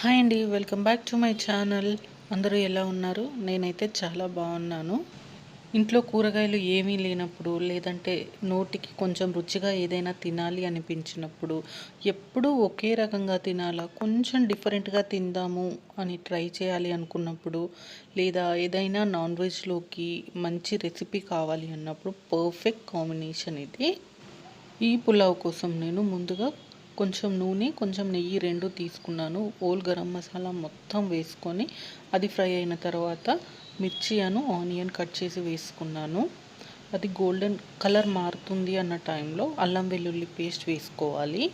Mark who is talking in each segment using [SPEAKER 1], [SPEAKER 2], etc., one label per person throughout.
[SPEAKER 1] Hi అండి welcome back to my channel. అందరూ ఎలా ఉన్నారు? నేనైతే చాలా బాగున్నాను. ఇంట్లో కూరగాయలు ఏమీ లేనప్పుడు లేదంటే నోటికి కొంచెం రుచిగా ఏదైనా తినాలి అనిపించినప్పుడు ఎప్పుడూ ఒకే రకంగా తినాలా? కొంచెం డిఫరెంట్గా తిందాము అని ట్రై చేయాలి అనుకున్నప్పుడు లేదా ఏదైనా నాన్ వెజ్లోకి మంచి రెసిపీ కావాలి అన్నప్పుడు పర్ఫెక్ట్ కాంబినేషన్ ఇది. ఈ పులావ్ కోసం నేను ముందుగా కొంచెం నూనె కొంచెం నెయ్యి రెండు తీసుకున్నాను. ఓల్ గరం మసాలా మొత్తం వేసుకొని అది ఫ్రై అయిన తర్వాత మిర్చి అను ఆనియన్ కట్ చేసి వేసుకున్నాను. అది గోల్డెన్ కలర్ మారుతుంది అన్న టైంలో అల్లం వెల్లుల్లి పేస్ట్ వేసుకోవాలి.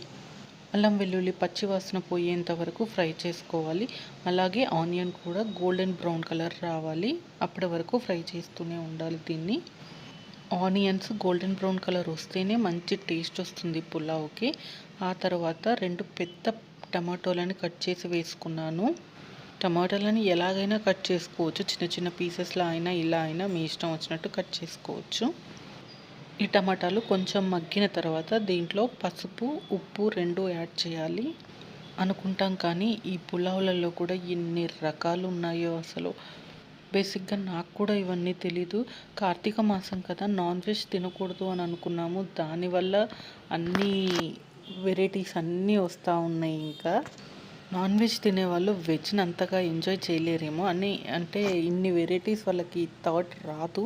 [SPEAKER 1] అల్లం వెల్లుల్లి పచ్చివాసన పోయేంత వరకు ఫ్రై చేసుకోవాలి. అలాగే ఆనియన్ కూడా గోల్డెన్ బ్రౌన్ కలర్ రావాలి. అప్పటి వరకు ఫ్రై చేస్తూనే ఉండాలి దీన్ని. ఆనియన్స్ గోల్డెన్ బ్రౌన్ కలర్ వస్తేనే మంచి టేస్ట్ వస్తుంది పులావ్కి. ఆ తర్వాత రెండు పెద్ద టమాటోలని కట్ చేసి వేసుకున్నాను. టమాటాలని ఎలాగైనా కట్ చేసుకోవచ్చు. చిన్న చిన్న పీసెస్లో అయినా ఇలా అయినా మీ ఇష్టం వచ్చినట్టు కట్ చేసుకోవచ్చు. ఈ టమాటాలు కొంచెం మగ్గిన తర్వాత దీంట్లో పసుపు ఉప్పు రెండు యాడ్ చేయాలి. అనుకుంటాం కానీ ఈ పులావులలో కూడా ఎన్ని రకాలు ఉన్నాయో అసలు. బేసిక్గా నాకు కూడా ఇవన్నీ తెలీదు. కార్తీక మాసం కదా నాన్ వెజ్ తినకూడదు అని అనుకున్నాము. దానివల్ల అన్నీ వెరైటీస్ అన్నీ వస్తూ ఉన్నాయి ఇంకా. నాన్ వెజ్ తినేవాళ్ళు వెజ్ని అంతగా ఎంజాయ్ చేయలేరేమో అని అంటే ఇన్ని వెరైటీస్ వాళ్ళకి థాట్ రాదు.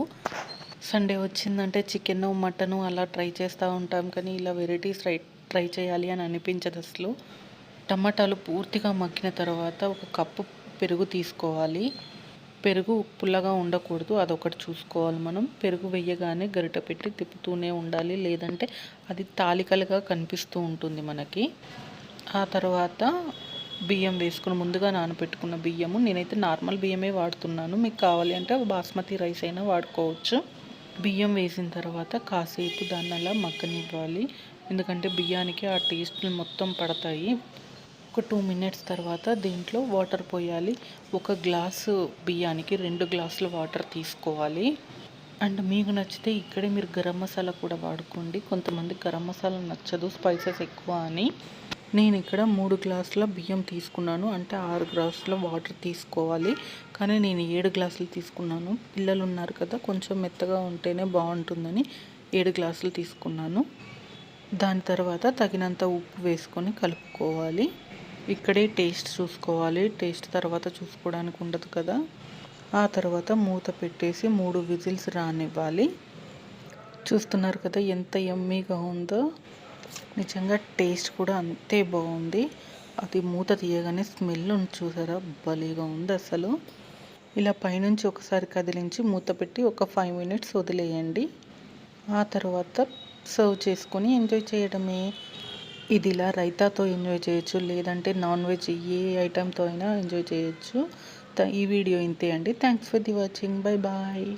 [SPEAKER 1] సండే వచ్చిందంటే చికెన్ మటన్ అలా ట్రై చేస్తూ ఉంటాం కానీ ఇలా వెరైటీస్ ట్రై ట్రై చేయాలి అని అనిపించదు అసలు. టమాటాలు పూర్తిగా మగ్గిన తర్వాత ఒక కప్పు పెరుగు తీసుకోవాలి. పెరుగు పుల్లగా ఉండకూడదు అదొకటి చూసుకోవాలి మనం. పెరుగు వేయగానే గరిట పెట్టి తిప్పుతూనే ఉండాలి లేదంటే అది తాలికలుగా కనిపిస్తూ ఉంటుంది మనకి. ఆ తర్వాత బియ్యం వేసుకుని ముందుగా నానబెట్టుకున్న బియ్యము. నేనైతే నార్మల్ బియ్యమే వాడుతున్నాను. మీకు కావాలి అంటే బాస్మతి రైస్ అయినా వాడుకోవచ్చు. బియ్యం వేసిన తర్వాత కాసేపు దాన్ని అలా మగ్గనివ్వాలి. ఎందుకంటే బియ్యానికి ఆ టేస్ట్లు మొత్తం పడతాయి. ఒక టూ మినిట్స్ తర్వాత దీంట్లో వాటర్ పోయాలి. ఒక గ్లాసు బియ్యానికి రెండు గ్లాసులు వాటర్ తీసుకోవాలి. అండ్ మీకు నచ్చితే ఇక్కడే మీరు గరం మసాలా కూడా వాడుకోండి. కొంతమంది గరం మసాలా నచ్చదు స్పైసెస్ ఎక్కువ అని. నేను ఇక్కడ మూడు గ్లాసుల బియ్యం తీసుకున్నాను. అంటే ఆరు గ్లాసుల వాటర్ తీసుకోవాలి. కానీ నేను ఏడు గ్లాసులు తీసుకున్నాను. పిల్లలు ఉన్నారు కదా కొంచెం మెత్తగా ఉంటేనే బాగుంటుందని ఏడు గ్లాసులు తీసుకున్నాను. దాని తర్వాత తగినంత ఉప్పు వేసుకొని కలుపుకోవాలి. ఇక్కడే టేస్ట్ చూసుకోవాలి. టేస్ట్ తర్వాత చూసుకోవడానికి ఉండదు కదా. ఆ తర్వాత మూత పెట్టేసి మూడు విజిల్స్ రానివ్వాలి. చూస్తున్నారు కదా ఎంత ఎమ్మీగా ఉందో. నిజంగా టేస్ట్ కూడా అంతే బాగుంది. అది మూత తీయగానే స్మెల్ చూసారా? భలేగా ఉంది అసలు. ఇలా పైనుంచి ఒకసారి కదిలించి మూత పెట్టి ఒక ఫైవ్ మినిట్స్ వదిలేయండి. ఆ తర్వాత సర్వ్ చేసుకొని ఎంజాయ్ చేయడమే. ఇది ఇలా రైతాతో ఎంజాయ్ చేయొచ్చు లేదంటే నాన్ వెజ్ ఏ ఐటెంతో అయినా ఎంజాయ్ చేయొచ్చు. ఈ వీడియో ఇంతే అండి. Thanks for the watching. Bye bye.